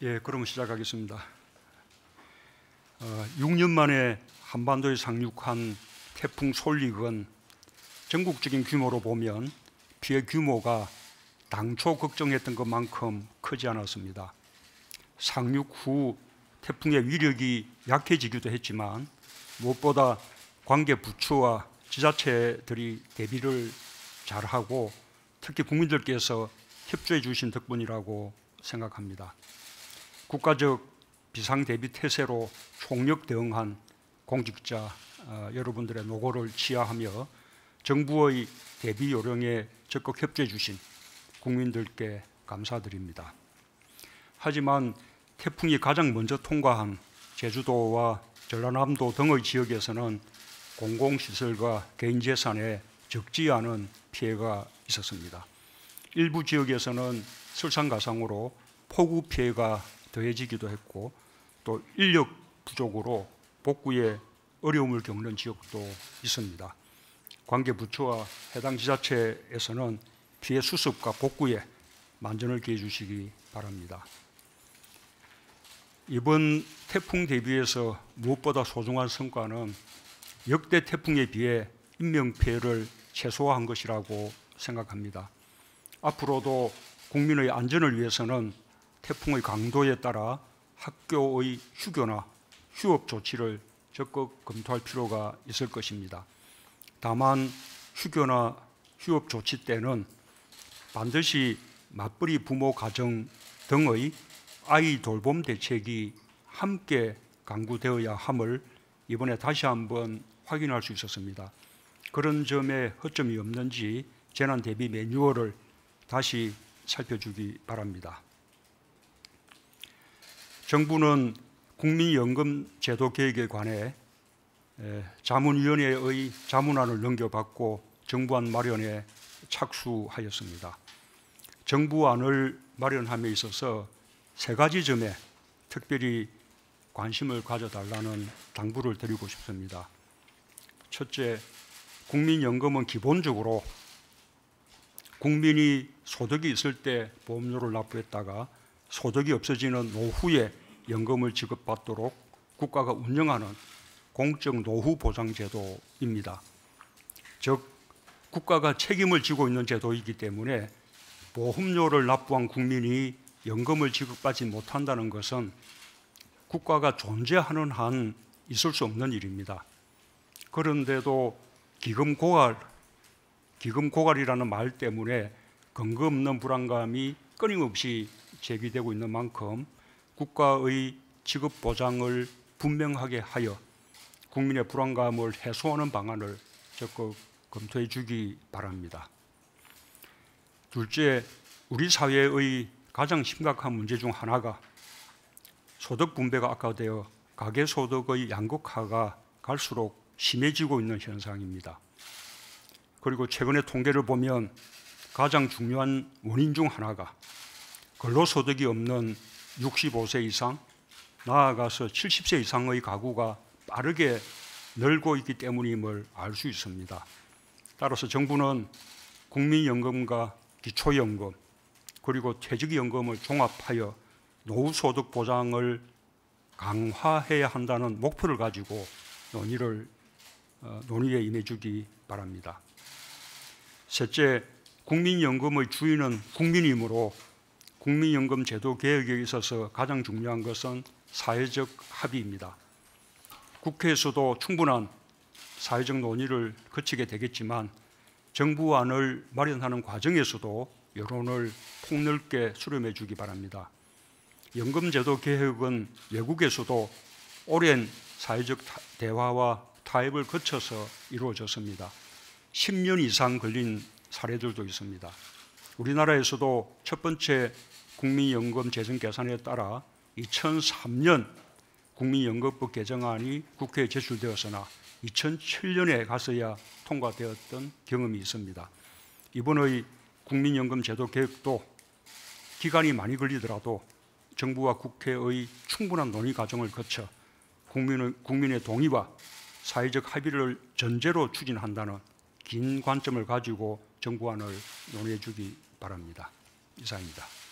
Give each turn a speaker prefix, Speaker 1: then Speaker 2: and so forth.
Speaker 1: 예, 그럼 시작하겠습니다. 어, 6년 만에 한반도에 상륙한 태풍 솔릭은 전국적인 규모로 보면 피해 규모가 당초 걱정했던 것만큼 크지 않았습니다. 상륙 후 태풍의 위력이 약해지기도 했지만 무엇보다 관계 부처와 지자체들이 대비를 잘하고 특히 국민들께서 협조해 주신 덕분이라고 생각합니다. 국가적 비상 대비 태세로 총력 대응한 공직자 어, 여러분들의 노고를 치하하며 정부의 대비 요령에 적극 협조해 주신 국민들께 감사드립니다. 하지만 태풍이 가장 먼저 통과한 제주도와 전라남도 등의 지역에서는 공공시설과 개인 재산에 적지 않은 피해가 있었습니다. 일부 지역에서는 설상가상으로 폭우 피해가 더해지기도 했고 또 인력 부족으로 복구에 어려움을 겪는 지역도 있습니다. 관계 부처와 해당 지자체에서는 피해 수습과 복구에 만전을 기해 주시기 바랍니다. 이번 태풍 대비해서 무엇보다 소중한 성과는 역대 태풍에 비해 인명 피해를 최소화한 것이라고 생각합니다. 앞으로도 국민의 안전을 위해서는 태풍의 강도에 따라 학교의 휴교나 휴업 조치를 적극 검토할 필요가 있을 것입니다. 다만 휴교나 휴업 조치 때는 반드시 맞벌이 부모 가정 등의 아이 돌봄 대책이 함께 강구되어야 함을 이번에 다시 한번 확인할 수 있었습니다. 그런 점에 허점이 없는지 재난 대비 매뉴얼을 다시 살펴주기 바랍니다. 정부는 국민연금 제도 계획에 관해 자문위원회의 자문안을 넘겨받고 정부안 마련에 착수하였습니다. 정부안을 마련함에 있어서 세 가지 점에 특별히 관심을 가져달라는 당부를 드리고 싶습니다. 첫째, 국민연금은 기본적으로 국민이 소득이 있을 때 보험료를 납부했다가 소득이 없어지는 노후에 연금을 지급받도록 국가가 운영하는 공적 노후 보장 제도입니다. 즉 국가가 책임을 지고 있는 제도이기 때문에 보험료를 납부한 국민이 연금을 지급받지 못한다는 것은 국가가 존재하는 한 있을 수 없는 일입니다. 그런데도 기금 고갈, 기금 고갈이라는 말 때문에 근거 없는 불안감이 끊임없이 제기되고 있는 만큼 국가의 지급 보장을 분명하게 하여 국민의 불안감을 해소하는 방안을 적극 검토해 주기 바랍니다. 둘째, 우리 사회의 가장 심각한 문제 중 하나가 소득 분배가 악화되어 가계 소득의 양극화가 갈수록 심해지고 있는 현상입니다. 그리고 최근의 통계를 보면 가장 중요한 원인 중 하나가 근로소득이 없는 65세 이상, 나아가서 70세 이상의 가구가 빠르게 늘고 있기 때문임을 알 수 있습니다. 따라서 정부는 국민연금과 기초연금 그리고 퇴직연금을 종합하여 노후소득 보장을 강화해야 한다는 목표를 가지고 논의를 어, 논의에 임해주기 바랍니다. 셋째, 국민연금의 주인은 국민이므로 국민연금 제도 개혁에 있어서 가장 중요한 것은 사회적 합의입니다. 국회에서도 충분한 사회적 논의를 거치게 되겠지만 정부안을 마련하는 과정에서도 여론을 폭넓게 수렴해 주기 바랍니다. 연금제도 개혁은 외국에서도 오랜 사회적 대화와 타협을 거쳐서 이루어졌습니다. 10년 이상 걸린 사례들도 있습니다. 우리나라에서도 첫 번째 국민연금 재정 계산에 따라 2003년 국민연금법 개정안이 국회에 제출되었으나 2007년에 가서야 통과되었던 경험이 있습니다. 이번의 국민연금 제도 개혁도 기간이 많이 걸리더라도 정부와 국회의 충분한 논의 과정을 거쳐 국민의, 국민의 동의와 사회적 합의를 전제로 추진한다는 긴 관점을 가지고 정부안을 논의해 주기 바랍니다. 이상입니다.